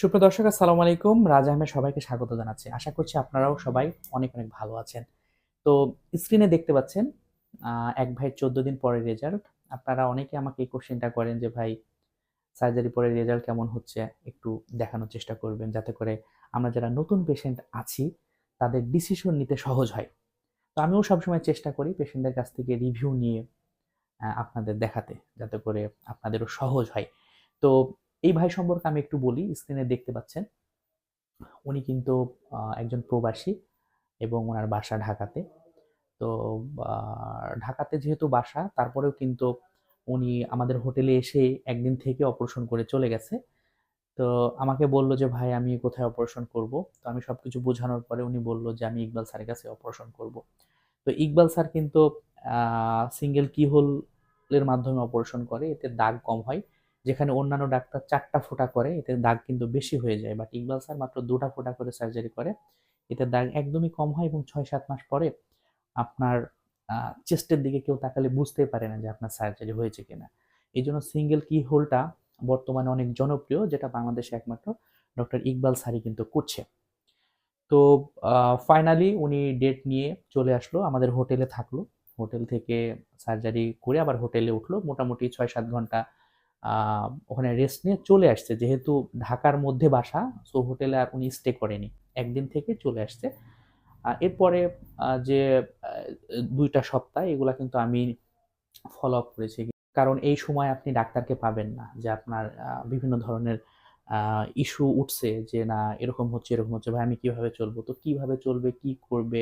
সুপ্রিয় দর্শক, আসসালামু আলাইকুম। রাজা আহমেদ সবাইকে স্বাগত জানাচ্ছি। আশা করছি আপনারাও সবাই অনেক অনেক ভালো আছেন। তো স্ক্রিনে দেখতে পাচ্ছেন এক ভাই চোদ্দ দিন পরে রেজাল্ট আপনারা অনেকে আমাকে এই কোশ্চেনটা করেন যে, ভাই সার্জারি পরে রেজাল্ট কেমন হচ্ছে? একটু দেখানোর চেষ্টা করবেন যাতে করে আমরা যারা নতুন পেশেন্ট আছি, তাদের ডিসিশন নিতে সহজ হয়। তো আমিও সবসময় চেষ্টা করি পেশেন্টের কাছ থেকে রিভিউ নিয়ে আপনাদের দেখাতে, যাতে করে আপনাদেরও সহজ হয়। তো এই ভাই সম্পর্কে আমি একটু বলি স্ক্রিনে দেখতে পাচ্ছেন। উনি কিন্তু একজন প্রবাসী এবং ওনার বাসা ঢাকাতে। তো ঢাকাতে যেহেতু বাসা, তারপরেও কিন্তু উনি আমাদের হোটেলে এসে একদিন থেকে অপারেশন করে চলে গেছে। তো, আমাকে বলল যে, ভাই, আমি কোথায় অপারেশন করব? তো আমি সব কিছু বোঝানোর পরে উনি বলল যে, আমি ইকবাল স্যারের কাছে অপারেশন করব। তো ইকবাল স্যার কিন্তু সিঙ্গেল কিহোলের মাধ্যমে অপারেশন করে, এতে দাগ কম হয়। যেখানে অন্যান্য ডাক্তার চারটা ফোঁটা করে, এতে দাগ কিন্তু বেশি হয়ে যায়। বাট ইকবাল স্যার মাত্র দুটা ফোঁটা করে সার্জারি করে। এতে দাগ একদমই কম হয় এবং ছয় সাত মাস পরে আপনার চেস্টের দিকে কেউ তাকালে বুঝতেই পারে না যে আপনার সার্জারি হয়েছে কিনা। এই জন্য সিঙ্গেল কি হোলটা বর্তমানে অনেক জনপ্রিয়, যেটা বাংলাদেশে একমাত্র ডক্টর ইকবাল স্যারই কিন্তু করছে। তো ফাইনালি উনি ডেট নিয়ে চলে আসলো, আমাদের হোটেলে থাকল। হোটেল থেকে সার্জারি করে আবার হোটেলে উঠল। মোটামুটি ছয় সাত ঘণ্টা ওখানে রেস্ট নিয়ে চলে আসছে। যেহেতু ঢাকার মধ্যে বাসা সো হোটেলে আর উনি স্টে করেনি। একদিন থেকে চলে আসছে। এরপরে যে দুইটা সপ্তাহ, এগুলা কিন্তু আমি ফলো আপ করেছি। কারণ এই সময় আপনি ডাক্তারকে পাবেন না যে আপনার বিভিন্ন ধরনের ইস্যু উঠছে যে, না, এরকম হচ্ছে এরকম হচ্ছে, ভাই, আমি কীভাবে চলবো? তো কীভাবে চলবে, কি করবে?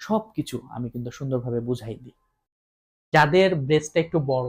সব কিছু আমি কিন্তু সুন্দরভাবে বুঝাই দিই। যাদের ব্রেস্টটা একটু বড়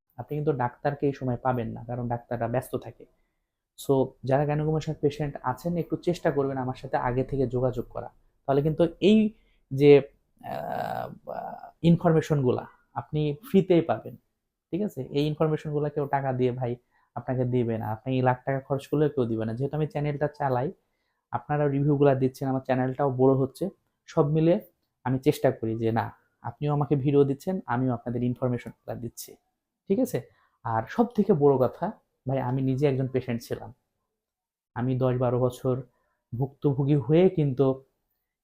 আপনি কিন্তু ডাক্তারকে এই সময় পাবেন না, কারণ ডাক্তাররা ব্যস্ত থাকে। সো যারা গ্যানোকমেশিয়ার পেশেন্ট আছেন, একটু চেষ্টা করবেন আমার সাথে আগে থেকে যোগাযোগ করা। তাহলে কিন্তু এই যে ইনফরমেশনগুলা আপনি ফ্রিতেই পাবেন, ঠিক আছে? এই ইনফরমেশনগুলো কেউ টাকা দিয়ে ভাই আপনাকে দিবে না। আপনি এই লাখ টাকা খরচ করলেও কেউ দিবে না। যেহেতু আমি চ্যানেলটা চালাই, আপনারা রিভিউগুলো দিচ্ছেন, আমার চ্যানেলটাও বড় হচ্ছে, সব মিলে আমি চেষ্টা করি যে, না, আপনিও আমাকে ভিডিও দিচ্ছেন, আমিও আপনাদের ইনফরমেশনগুলো দিচ্ছি। ঠিক আছে? আর সব থেকে বড় কথা, ভাই, আমি নিজে একজন পেশেন্ট ছিলাম। আমি দশ বারো বছর ভুক্তভোগী হয়ে কিন্তু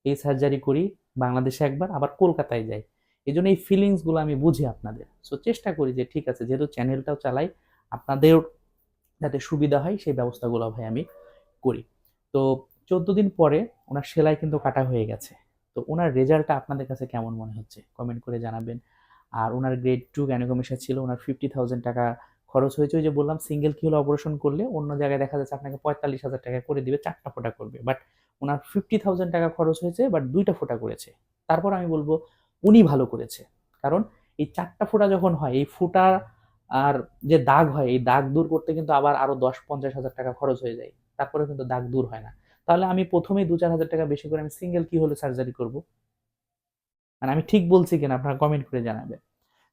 এই সার্জারি করি, বাংলাদেশে একবার, আবার কলকাতায় যাই। এই জন্য এই ফিলিংসগুলো আমি বুঝি আপনাদের। সো চেষ্টা করি যে ঠিক আছে, যেহেতু চ্যানেলটাও চালাই আপনাদের যাতে সুবিধা হয়, সেই ব্যবস্থাগুলো ভাই আমি করি। তো চোদ্দ দিন পরে ওনার সেলাই কিন্তু কাটা হয়ে গেছে। তো ওনার রেজাল্টটা আপনাদের কাছে কেমন মনে হচ্ছে? কমেন্ট করে জানাবেন। আর ওনার গ্রেড টু গ্যানোকমিশা ছিল, ওনার ফিফটি থাউজেন্ড টাকা খরচ হয়েছে। ওই যে বললাম সিঙ্গেল কিউল অপারেশন করলে অন্য জায়গায় দেখা যাচ্ছে আপনাকে পঁয়তাল্লিশ হাজার টাকা করে দিবে, চারটা ফোটা করবে। বাট ওনার ফিফটি থাউজেন্ড টাকা খরচ হয়েছে বাট দুইটা ফোটা করেছে। তারপর আমি বলব, উনি ভালো করেছে। কারণ এই চারটা ফোটা যখন হয়, এই ফোটা আর যে দাগ হয়, এই দাগ দূর করতে কিন্তু আবার আরও দশ পঞ্চাশ হাজার টাকা খরচ হয়ে যায়। তারপরে কিন্তু দাগ দূর হয় না। তাহলে আমি প্রথমেই দু চার হাজার টাকা বেশি করে আমি সিঙ্গেল কি হলে সার্জারি করব। মানে আমি ঠিক বলছি কিনা আপনারা কমেন্ট করে জানাবেন।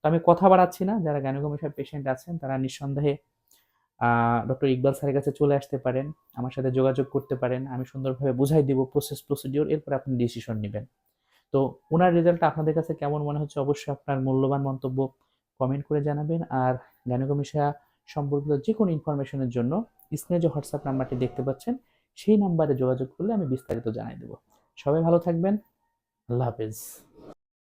তো আমি কথা বাড়াচ্ছি না, যারা গ্যানোকমিশার পেশেন্ট আছেন, তারা নিঃসন্দেহে ডক্টর ইকবাল স্যারের কাছে চলে আসতে পারেন, আমার সাথে যোগাযোগ করতে পারেন, আমি সুন্দরভাবে বুঝাই দিব প্রসেস প্রসিডিওর এরপর আপনি ডিসিশন নেবেন। তো ওনার রেজাল্টটা আপনাদের কাছে কেমন মনে হচ্ছে অবশ্যই আপনার মূল্যবান মন্তব্য কমেন্ট করে জানাবেন। আর গ্যানোকমিশা সম্পর্কিত যে কোনো ইনফরমেশনের জন্য স্ক্রিনে যে হোয়াটসঅ্যাপ নাম্বারটি দেখতে পাচ্ছেন, সেই নাম্বারে যোগাযোগ করলে আমি বিস্তারিত জানাই দেবো। সবাই ভালো থাকবেন। আল্লাহ হাফেজ।